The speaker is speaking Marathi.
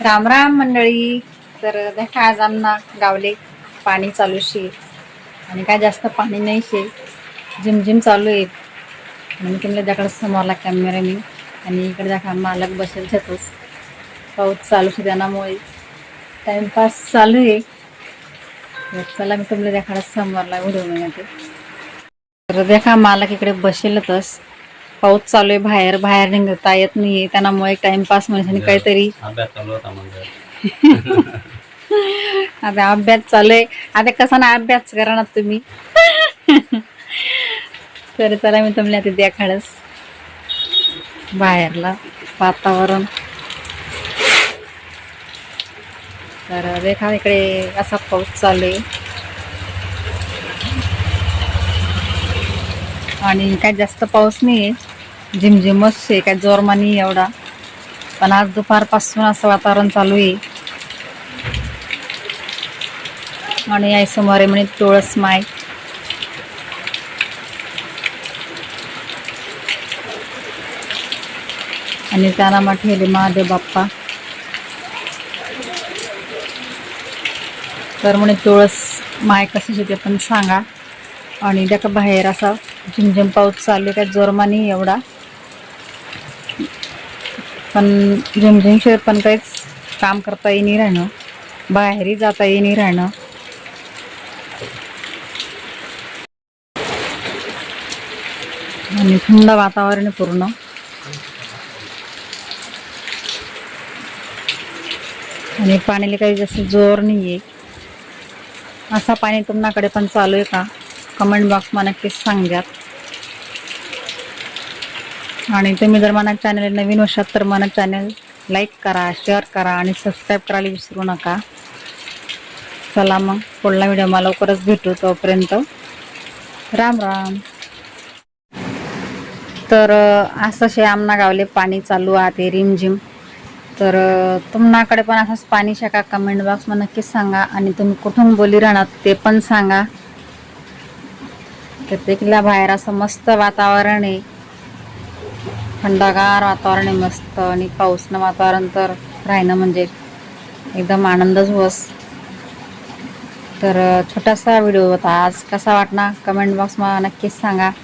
राम राम मंडळी. तर देखा आज आमना गावले पाणी चालू शे आणि काय जास्त पाणी नाही शे झिमझिम चालू आहे म्हणून मी तुम्हाला त्याकडे समोरला कॅमेरा मी आणि इकडे दाखवा मालक बसेल छतच. पाऊस चालू शे त्यामुळे टाईमपास चालू आहे. तर चला मी तुम्हाला देखाडा समोरला व्हिडिओ येते तर देखा मालक इकडे बसेलच पाऊस चालू आहे बाहेर बाहेर निघता येत नाहीये. त्यामुळे टाइमपास म्हणजे काहीतरी म्हणजे. आता अभ्यास चालू आहे. आता कसा ना अभ्यास करा ना तुम्ही? तर चला मी तुम्हाला आता द्या खाडस. बाहेरला वातावरण. तर देखा इकडे असा पाऊस चालू आहे. आणि काय जास्त पाऊस नाही आहे झिमझिमच आहे काय जोरमा नाही एवढा. पण आज दुपारपासून असं वातावरण चालू आहे. आणि आई समोर आहे म्हणे तुळस माय. आणि त्याला मग ठेवले महादेव बाप्पा. तर म्हणे तुळस माय कशी ते पण सांगा. आणि त्याका बाहेर असा झिमझिम पाऊस चालू आहे काय जोरमा नाही एवढा. पण झिमझिमशिवाय पण काहीच काम करता येई नाही राहणं. बाहेरही जाता येई नाही राहणं. आणि थंड वातावरण आहे पूर्ण. आणि पाण्याला काही जास्त जोर नाही आहे असा पाणी तुमच्याकडे पण चालू आहे का? कमेंट बॉक्समध्ये नक्कीच सांगात आणि तुम्ही जर मला चॅनल नवीन वर्षात तर मला चॅनल लाईक करा शेअर करा आणि सबस्क्राईब करायला विसरू नका. चला मग पुढला व्हिडिओ मला लवकरच भेटू तोपर्यंत. राम राम. तर असं शे आमना गावले पाणी चालू आहे रिमझिम तर तुम्हाकडे पण असंच पाणी शका कमेंट बॉक्समध्ये नक्कीच सांगा. आणि तुम्ही कुठून बोली राहणार ते पण सांगा. प्रत्येकीला बाहेर असं मस्त वातावरण आहे. थंडगार वातावरण आहे मस्त आणि पाऊसनं वातावरण तर राहणं म्हणजे एकदम आनंदच होस तर छोटासा व्हिडिओ होता. आज कसा वाटणार? कमेंट बॉक्समध्ये नक्कीच सांगा.